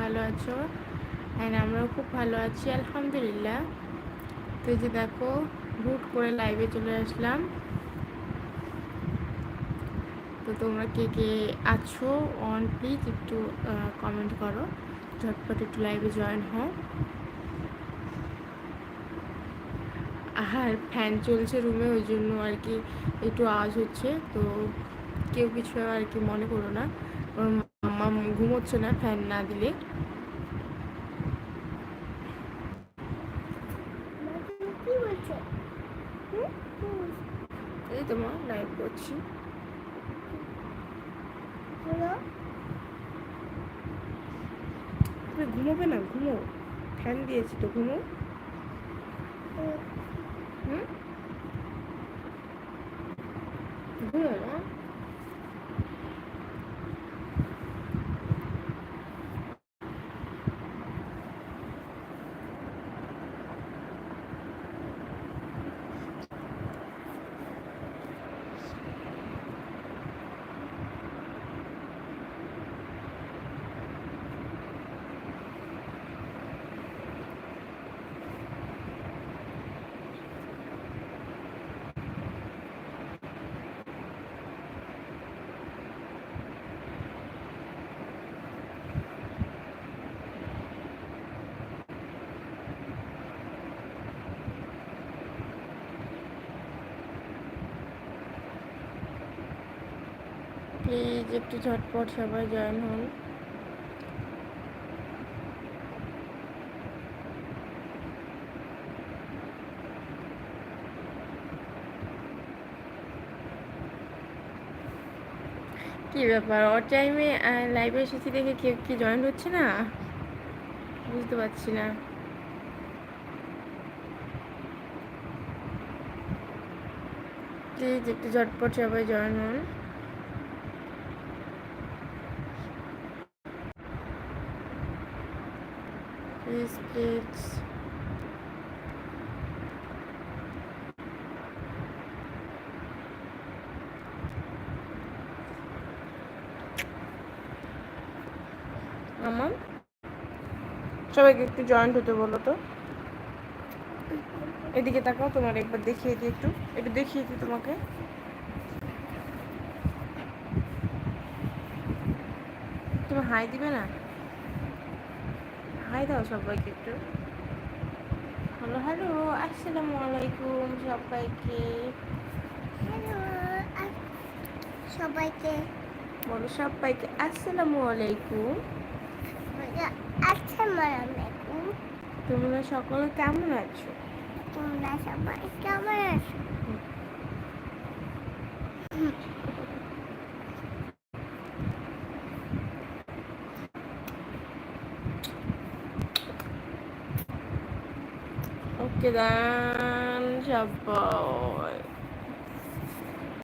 ভালো আছো? অ্যান্ড আমরাও খুব ভালো আছি, আলহামদুলিল্লাহ। তো যে দেখো, হুট করে লাইভে চলে আসলাম। তো তোমরা কে কে আছো অন প্লিজ একটু কমেন্ট করো। ঝটপট একটু লাইভে জয়েন হও। আর ফ্যান চলছে রুমে ওই জন্য আর কি একটু আওয়াজ হচ্ছে। তো কেউ কিছু আর কি মনে করো না। মাম্মা ঘুমোচ্ছে না, ফ্যান না দিলে। এই তোমার লাইভ করছি। তুমি ঘুমোবে না? ঘুমো। ফ্যান দিয়েছি তো, ঘুমো। হুম? ঘুমো না প্লিজ একটু ঝটপট সবাই জয়েন হন কি ব্যাপার? ওর টাইমে লাইভে এসেছি দেখে কেউ কি জয়েন হচ্ছে না? বুঝতে পারছি না। প্লিজ একটু ঝটপট সবাই জয়েন হন প্লিজ আমার সবাইকে একটু জয়েন্ট হতে বলো তো। এদিকে তাকাও, তোমার একবার দেখিয়ে দিই একটু। একটু দেখিয়ে দিই তোমাকে। তুমি হাই দিবে না? হাই দাও সবাইকে একটু হ্যালো হ্যালো আসসালামু আলাইকুম সবাইকে হ্যালো সবাইকে বলো সবাইকে আসসালামু আলাইকুম আসসালামু আলাইকুম তোমরা সকলে কেমন আছো তোমরা সবাই কেমন আছো ওকে দেন সবাই